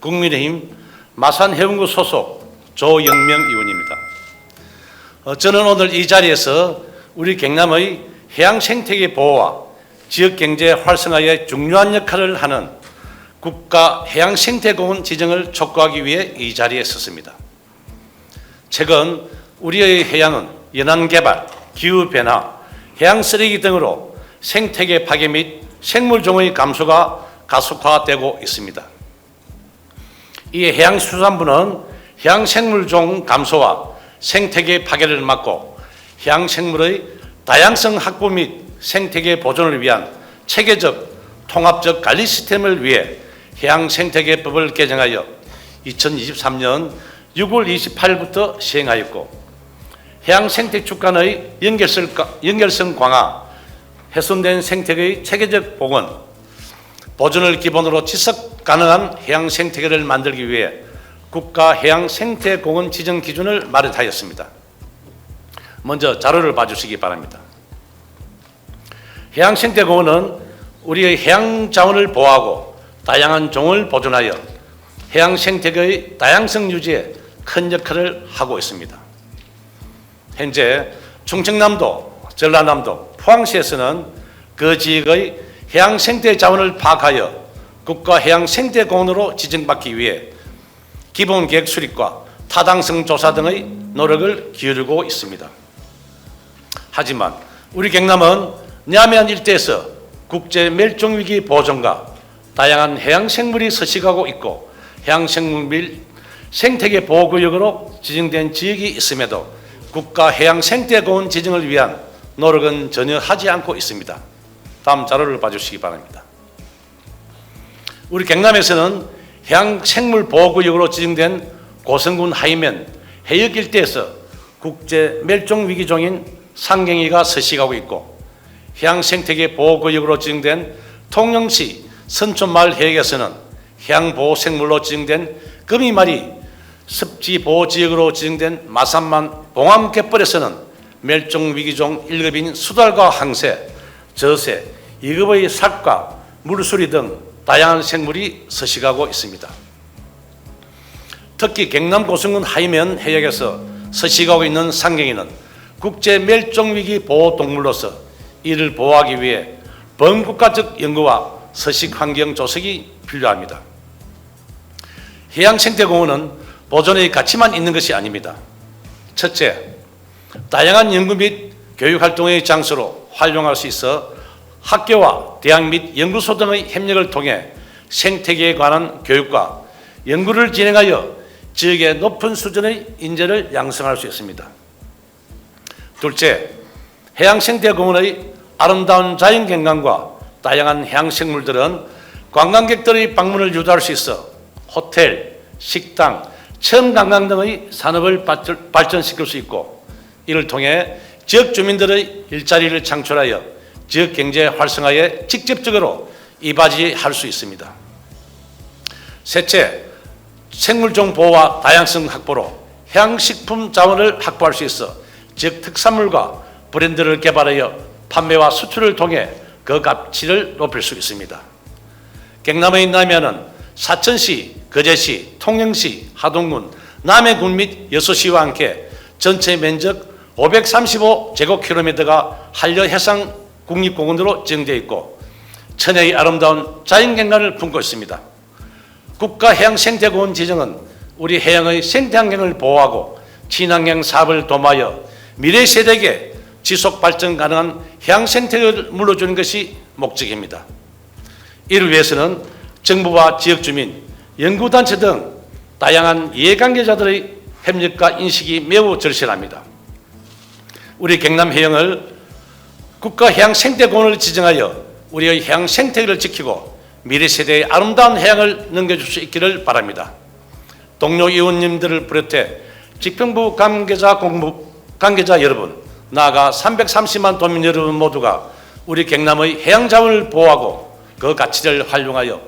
국민의힘 마산해운구 소속 조영명 의원입니다. 어, 저는 오늘 이 자리에서 우리 경남의 해양 생태계 보호와 지역 경제 활성화에 중요한 역할을 하는 국가 해양 생태공원 지정을 촉구하기 위해 이 자리에 섰습니다. 최근 우리의 해양은 연안 개발, 기후 변화, 해양 쓰레기 등으로 생태계 파괴 및 생물 종의 감소가 가속화되고 있습니다. 이 해양수산부는 해양생물종 감소와 생태계 파괴를 막고 해양생물의 다양성 확보 및 생태계 보존을 위한 체계적 통합적 관리 시스템을 위해 해양생태계법을 개정하여 2023년 6월 28일부터 시행하였고 해양생태축간의 연결성, 연결성 강화, 훼손된 생태계의 체계적 복원, 보존을 기본으로 지속 가능한 해양 생태계를 만들기 위해 국가 해양 생태공원 지정 기준을 마련하였습니다. 먼저 자료를 봐주시기 바랍니다. 해양 생태공원은 우리의 해양 자원을 보호하고 다양한 종을 보존하여 해양 생태계의 다양성 유지에 큰 역할을 하고 있습니다. 현재 충청남도, 전라남도, 포항시에서는 그 지역의 해양 생태 자원을 파악하여 국가 해양 생태공원으로 지정받기 위해 기본 계획 수립과 타당성 조사 등의 노력을 기울이고 있습니다. 하지만 우리 경남은 남해안 일대에서 국제 멸종 위기 보존과 다양한 해양 생물이 서식하고 있고 해양 생물 및 생태계 보호구역으로 지정된 지역이 있음에도 국가 해양 생태공원 지정을 위한 노력은 전혀 하지 않고 있습니다. 다음 자료를 봐주시기 바랍니다. 우리 경남에서는 해양 생물 보호구역으로 지정된 고성군 하이면 해역 일대에서 국제 멸종 위기종인 상갱이가 서식하고 있고 해양 생태계 보호구역으로 지정된 통영시 선촌마을 해역에서는 해양 보호 생물로 지정된 거미말이 습지 보호 지역으로 지정된 마산만 봉암 갯벌에서는 멸종 위기종 1급인 수달과 항새, 저새, 2급의 삭과 물수리 등 다양한 생물이 서식하고 있습니다. 특히 경남 고성군 하이면 해역에서 서식하고 있는 상갱이는 국제 멸종 위기 보호 동물로서 이를 보호하기 위해 범국가적 연구와 서식 환경 조성이 필요합니다. 해양 생태공원은 보존의 가치만 있는 것이 아닙니다. 첫째, 다양한 연구 및 교육 활동의 장소로 활용할 수 있어 학교와 대학 및 연구소 등의 협력을 통해 생태계에 관한 교육과 연구를 진행하여 지역의 높은 수준의 인재를 양성할 수 있습니다. 둘째, 해양생태공원의 아름다운 자연경관과 다양한 해양생물들은 관광객들의 방문을 유도할 수 있어 호텔, 식당, 체험관광 등의 산업을 발전시킬 수 있고 이를 통해 지역 주민들의 일자리를 창출하여 지역 경제 활성화에 직접적으로 이바지할 수 있습니다. 셋째, 생물종 보호와 다양성 확보로 해양식품 자원을 확보할 수 있어 지역 특산물과 브랜드를 개발하여 판매와 수출을 통해 그 가치를 높일 수 있습니다. 경남의 남해안은 사천시, 거제시, 통영시, 하동군, 남해군 및 여수시와 함께 전체 면적 535제곱킬로미터가 한려 해상 국립공원으로 지정되어 있고 천혜의 아름다운 자연경관을 품고 있습니다. 국가해양생태공원 지정은 우리 해양의 생태환경을 보호하고 친환경 사업을 도모하여 미래 세대에게 지속 발전 가능한 해양 생태를 물려주는 것이 목적입니다. 이를 위해서는 정부와 지역 주민, 연구단체 등 다양한 이해관계자들의 협력과 인식이 매우 절실합니다. 우리 경남 해영을 국가해양 생태공원을 지정하여 우리의 해양 생태계를 지키고 미래 세대의 아름다운 해양을 넘겨줄 수 있기를 바랍니다. 동료 의원님들을 비롯해 직평부 관계자 공무 관계자 여러분, 나아가 330만 도민 여러분 모두가 우리 경남의 해양 자원을 보호하고 그 가치를 활용하여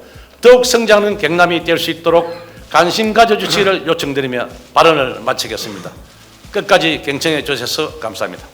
더욱 성장하는 경남이 될 수 있도록 관심 가져주시기를 요청드리며 발언을 마치겠습니다. 끝까지 경청해 주셔서 감사합니다.